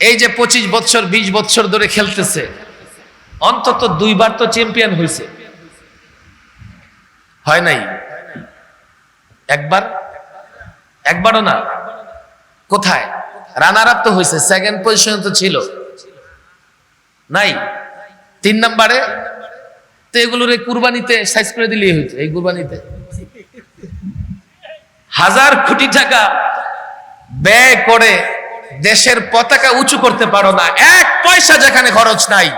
এই যে পঁচিশ বছর বিশ বছর ধরে খেলতেছে, অন্তত দুইবার তো চ্যাম্পিয়ন হয়েছে হয় নাই? একবার? একবারও না। কোথায়? রানার আপ তো হয়েছে সেকেন্ড পজিশন তো ছিল। নাই? তিন নাম্বারে? তো এগুলোর এই কুরবানিতে সাইজ করে দিলেই হইতো, এই কুরবানিতে। হাজার কোটি টাকা ব্যয় করে দেশের পতাকা উঁচু করতে পারো না। এক পয়সা যেখানে খরচ নাই,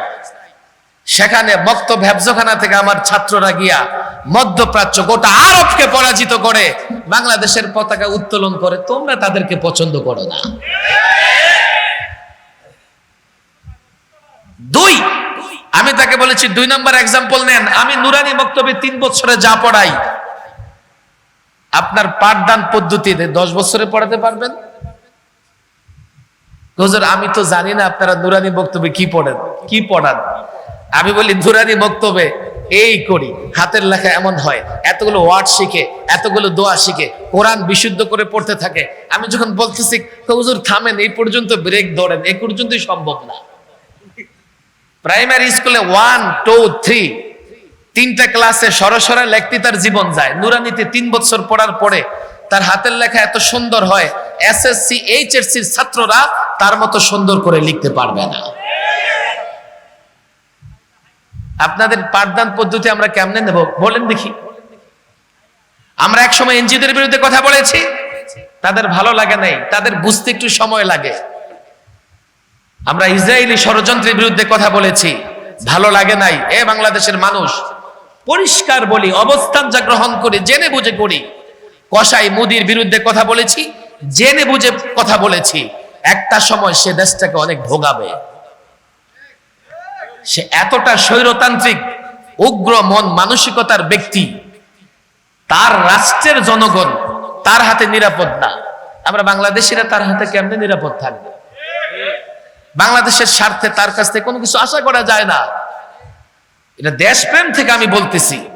সেখানে বক্তব্য হেফজখানা থেকে আমার ছাত্ররা গিয়া মধ্যপ্রাচ্য গোটা আরবকে পরাজিত করে বাংলাদেশের পতাকা উত্তোলন করে, তোমরা তাদেরকে পছন্দ করো না। দুই, আমি তাকে বলেছি, দুই নম্বর এক্সাম্পল নেন। আমি নুরানি বক্তব্যে তিন বছরে যা পড়াই, আপনার পাঠদান পদ্ধতিতে দশ বছরে পড়াতে পারবেন? হুজুর, আমি তো জানি না আপনারা নুরানি বক্তব্যে কি পড়েন। কি পড়ান? আমি বলি, নুরানি বক্তব্যে এই করি, হাতের লেখা এমন হয়, এতগুলো ওয়ার্ড শিখে, এতগুলো দোয়া শিখে, কোরআন বিশুদ্ধ করে পড়তে থাকে। আমি যখন বলতেছি, হুজুর, থামেন, এই পর্যন্ত ব্রেক ধরেন এই পর্যন্তই সম্ভব না। প্রাইমারি স্কুলে ওয়ান টু থ্রি তিনটা ক্লাসে সরসরা লেখতে তার জীবন যায়। নুরানিতে তিন বছর পড়ার পরে তার হাতের লেখা এত সুন্দর হয় এসএসসি এইচএসসির ছাত্ররা তার মতো সুন্দর করে লিখতে পারবে না। আপনাদের পাঠদান পদ্ধতি আমরা কেমনে নেব? বলেন দেখি। আমরা একসময় এনজিওদের বিরুদ্ধে কথা বলেছি, তাদের ভালো লাগে নাই, তাদের বুঝতে একটু সময় লাগে। আমরা ইসরায়েলি ষড়যন্ত্রের বিরুদ্ধে কথা বলেছি, ভালো লাগে নাই, এ বাংলাদেশের মানুষ। পরিষ্কার বলি, অবস্থান যা গ্রহণ করি, জেনে বুঝে করি কসাই মুদির বিরুদ্ধে কথা বলেছি, জেনে বুঝে কথা বলেছি। একটা সময় সে দেশটাকে অনেক ভোগাবে। সে এতটা স্বৈরতান্ত্রিক, উগ্র মন, মানসিকতার ব্যক্তি। তার রাষ্ট্রের জনগণ তার হাতে নিরাপদ না। আমরা বাংলাদেশিরা তার হাতে কেমনে নিরাপদ থাকবে? বাংলাদেশের স্বার্থে তার কাছ থেকে কোনো কিছু আশা করা যায় না। এটা দেশপ্রেম থেকে আমি বলতেছি।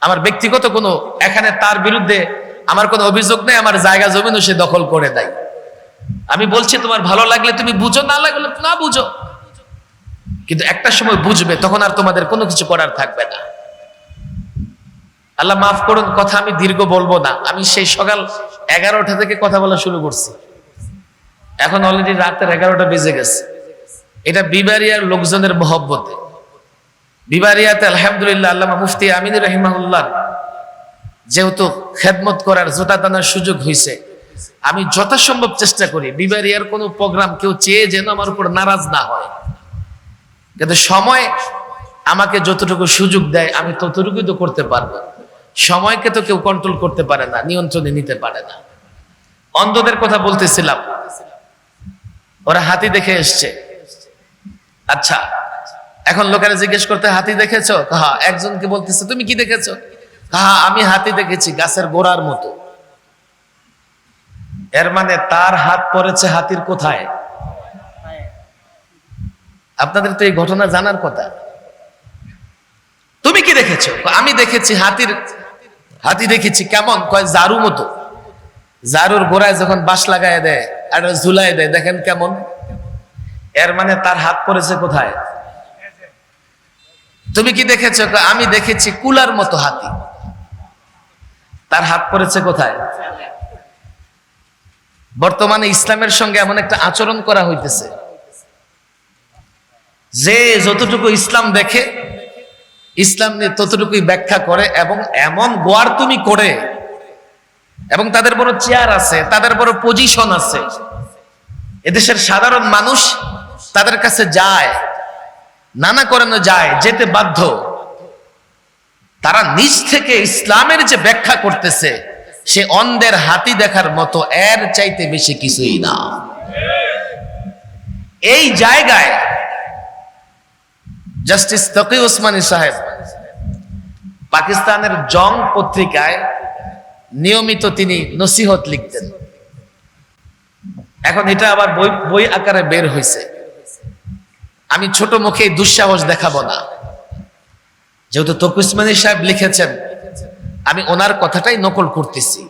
আমার ব্যক্তিগত কোনো, এখানে তার বিরুদ্ধে আমার কোনো অভিযোগ নেই, আমার জায়গা জমিনও সে দখল করে দেয় আমি বলছি, তোমার ভালো লাগলে তুমি বুঝো, না লাগলে না বুঝো। কিন্তু একটা সময় বুঝবে, তখন আর তোমাদের কোনো কিছু করার থাকবে না। আল্লাহ মাফ করুন, কথা আমি দীর্ঘ বলব না। আমি সেই সকাল এগারোটা থেকে কথা বলা শুরু করছি। এখন অলরেডি রাতের এগারোটা বেজে গেছে। এটা বিবারিয়ার লোকজনের মহব্বতে। বিবারিয়াতে আলহামদুলিল্লাহ আল্লাহ মুফতি আমিন রহিমাহুল্লাহ যেহেতু খেদমত করার জোটা দানার সুযোগ হয়েছে আমি যথাসম্ভব চেষ্টা করি। বিবারিয়ার কোনো প্রোগ্রাম কেউ চেয়ে যেন আমার উপর নারাজ না হয়। কিন্তু সময় আমাকে যতটুকু সুযোগ দেয়, আমি ততটুকুই তো করতে পারব। সময়কে তো কেউ কন্ট্রোল করতে পারে না, নিয়ন্ত্রণে নিতে পারে না। অন্ধদের কথা বলতেছিলাম। ওরা হাতি দেখে এসছে। আচ্ছা এখন লোকেরা জিজ্ঞেস করতে, হাতি দেখেছ? হ্যাঁ একজনকে বলতেছে, তুমি কি দেখেছ? হ্যাঁ আমি হাতি দেখেছি গাছের গোড়ার মতো। এর মানে তার হাত পড়েছে হাতির কোথায়? আপনাদের তো এই ঘটনা জানার কথা। তুমি কি দেখেছ? আমি দেখেছি হাতির, হাতি দেখেছি কেমন? কয় জারু মতো। জারুর গোড়ায় যখন বাঁশ লাগায় দেয় আর ঝুলাই দেয়, দেখেন কেমন? এর মানে তার হাত পড়েছে কোথায়? তুমি কি দেখেছ? আমি দেখেছি কুলার মতো হাতি। তার হাত পড়েছে কোথায়? বর্তমানে ইসলামের সঙ্গে এমন একটা আচরণ করা হইতেছে। যে যতটুকু ইসলাম দেখে, ইসলাম নিয়ে ততটুকুই ব্যাখ্যা করে এবং এমন গোয়ার তুমি করে, এবং তাদের বড় চেয়ার আছে, তাদের বড় পজিশন আছে, এদেশের সাধারণ মানুষ তাদের কাছে যায়, নানা করানো যায়, যেতে বাধ্য। তারা নিজ থেকে ইসলামের যে ব্যাখ্যা করতেছে, সে অন্ধের হাতি দেখার মতো এর চাইতে বেশি কিছুই না। এই জায়গায় জাস্টিস তকি ওসমানী সাহেব পাকিস্তানের জং পত্রিকায় নিয়মিত তিনি নসিহত লিখতেন। এখন এটা আবার বই বই আকারে বের হয়েছে আমি ছোট মুখে দুঃসাহস দেখাবো না। যেহেতু তকি ওসমানী সাহেব লিখেছেন, আমি ওনার কথাটাই নকল করতেছি।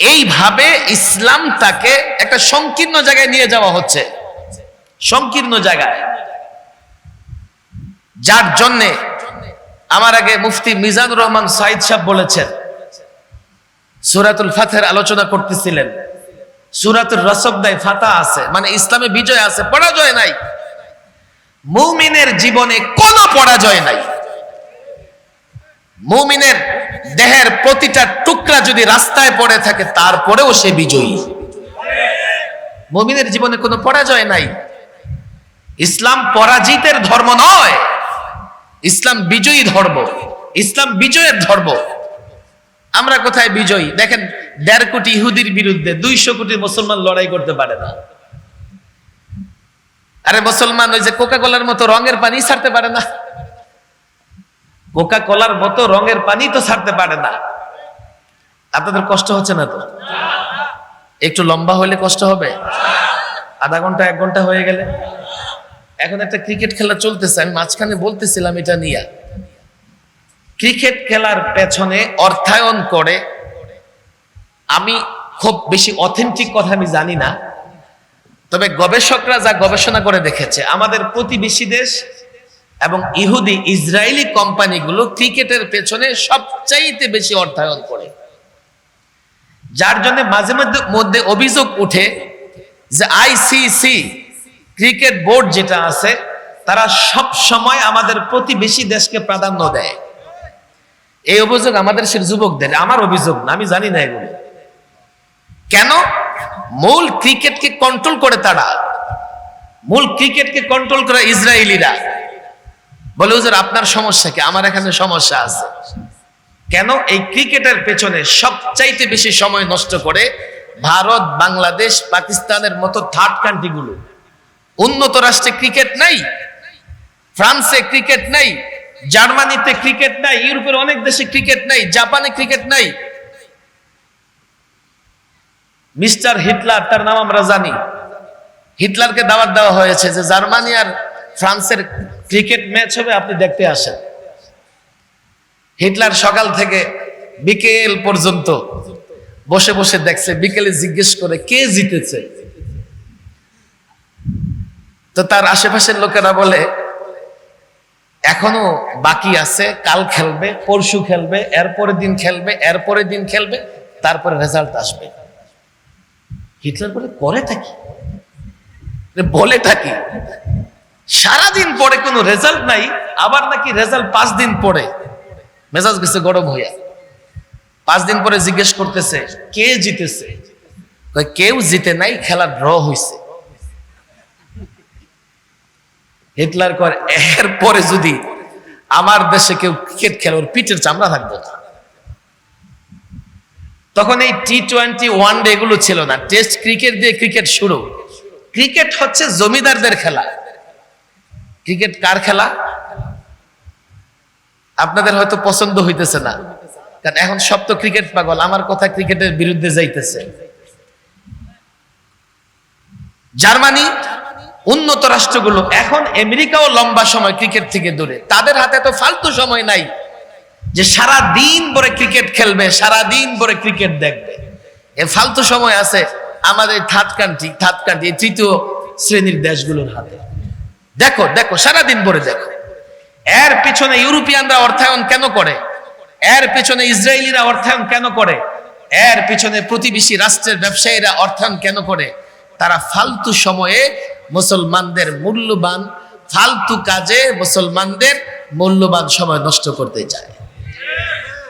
এইভাবে ইসলামটাকে একটা সংকীর্ণ জায়গায় নিয়ে যাওয়া হচ্ছে। সংকীর্ণ জায়গায়। যার জন্যে আমার আগে মুফতি মিজানুর রহমান সাইদ সাহেব বলেছেন, সুরাতুল ফাতের আলোচনা করতেছিলেন। সুরাতুল রসবদায় ফাতা আছে মানে ইসলামে বিজয় আছে, পরাজয় নাই। মুমিনের জীবনে কোনো পরাজয় নাই। মুমিনের দেহের প্রতিটা টুকরা যদি রাস্তায় পড়ে থাকে, তারপরেও সে বিজয়ী। মুমিনের জীবনে কোনো পরাজয় নাই। ইসলাম পরাজিতের ধর্ম নয়। ইসলাম বিজয়ী ধর্ম। ইসলাম বিজয়ের ধর্ম। আমরা কোথায় বিজয়ী? দেখেন, দেড় কোটি ইহুদির বিরুদ্ধে দুইশো কোটি মুসলমান লড়াই করতে পারে না। আরে মুসলমান, ওই যে কোকা কোলার মতো রঙের পানি ছাড়তে পারে না। কোকা কোলার মতো রঙের পানি তো ছাড়তে পারে না। আপনাদের কষ্ট হচ্ছে না তো? একটু লম্বা হলে কষ্ট হবে? আধা ঘণ্টা, এক ঘণ্টা হয়ে গেলে? এখন একটা ক্রিকেট খেলা চলতেছে, আমি মাঝখানে বলতেছিলাম এটা নিয়ে। ক্রিকেট খেলার পেছনে অর্থায়ন করে, আমি খুব বেশি অথেন্টিক কথা আমি জানি না। তবে গবেষকরা যা গবেষণা করে দেখেছে, আমাদের প্রতিবেশী দেশ এবং ইহুদি ইসরায়েলি কোম্পানিগুলো ক্রিকেটের পেছনে সবচাইতে বেশি অর্থায়ন করে। যার জন্য মাঝে মধ্যে মধ্যে অভিযোগ উঠে যে আইসিসি ক্রিকেট বোর্ড যেটা আছে, তারা সব সময় আমাদের প্রতিবেশী দেশকে প্রাধান্য দেয়। এই অভিযোগ আমাদের সে যুবকদের, আমার অভিযোগ না, আমি জানি না এগুলো। কেন? মূল ক্রিকেটকে কন্ট্রোল করে তারা। মূল ক্রিকেটকে কন্ট্রোল করে ইসরায়েলিরা। বলে, হুজুর, আপনার সমস্যা কি? আমার এখানে সমস্যা আছে। কেন? এই ক্রিকেটের পেছনে সবচাইতে বেশি সময় নষ্ট করে ভারত, বাংলাদেশ, পাকিস্তানের মতো থার্ড কান্ট্রিগুলো উন্নত রাষ্ট্রে ক্রিকেট নাই, ফ্রান্সে ক্রিকেট নাই, জার্মানিতে ক্রিকেট নাই, ইউরোপের অনেক দেশে ক্রিকেট নাই, জাপানে ক্রিকেট নাই মিস্টার হিটলার, তার নাম আমরা জানি। হিটলারকে দাওয়াত দেওয়া হয়েছে যে জার্মানি আর ফ্রান্সের ক্রিকেট ম্যাচ হবে, আপনি দেখতে আসেন। হিটলার সকাল থেকে বিকেল পর্যন্ত বসে বসে দেখছে, বিকেলে জিজ্ঞেস করে কে জিতেছে। তো তার আশেপাশের লোকেরা বলে, এখনও বাকি আছে, কাল খেলবে, পরশু খেলবে, এরপরের দিন খেলবে, এরপরের দিন খেলবে, তারপরে রেজাল্ট আসবে। হিটলার বলে, করে থাকি? বলে থাকি। সারাদিন পরে কোনো রেজাল্ট নাই, আবার নাকি রেজাল্ট পাঁচ দিন পরে। মেজাজ গেছে গরম হইয়া। পাঁচ দিন পরে জিজ্ঞেস করতেছে, কে জিতেছে? কেউ জিতে নাই খেলা ড্র হইছে। হিটলার কর এর পরে যদি আমার দেশে কেউ ক্রিকেট খেলে, ওর পিঠের চামড়া থাকব না। তখন এই টি টোয়েন্টি ওয়ান ডে এগুলো ছিল না। টেস্ট ক্রিকেট দিয়ে ক্রিকেট শুরু। ক্রিকেট হচ্ছে জমিদারদের খেলা। ক্রিকেট কার খেলা? আপনাদের হয়তো পছন্দ হইতেছে না। কারণ এখন সব তো ক্রিকেট পাগল। আমার কথা ক্রিকেটের বিরুদ্ধে যাইতেছে। জার্মানি উন্নত রাষ্ট্রগুলো। এখন আমেরিকাও লম্বা সময় ক্রিকেট থেকে দূরে। তাদের হাতে তো ফালতু সময় নাই। যে সারা দিন পরে ক্রিকেট খেলবে সারা দিন পরে ক্রিকেট দেখবে। এ ফালতু সময় আছে আমাদের থার্ড কান্ট্রি থার্ড তৃতীয় শ্রেণির দেশগুলোর হাতে। দেখো দেখো সারা দিন পরে দেখো। এর পিছনে ইউরোপিয়ানরা অর্থায়ন কেন করে? এর পিছনে ইসরায়েলিরা অর্থায়ন কেন করে? এর পিছনে প্রতিবেশী রাষ্ট্রের ব্যবসায়ীরা অর্থায়ন কেন করে? তারা ফালতু সময়ে মুসলমানদের মূল্যবান, ফালতু কাজে মুসলমানদের মূল্যবান সময় নষ্ট করতে চায়।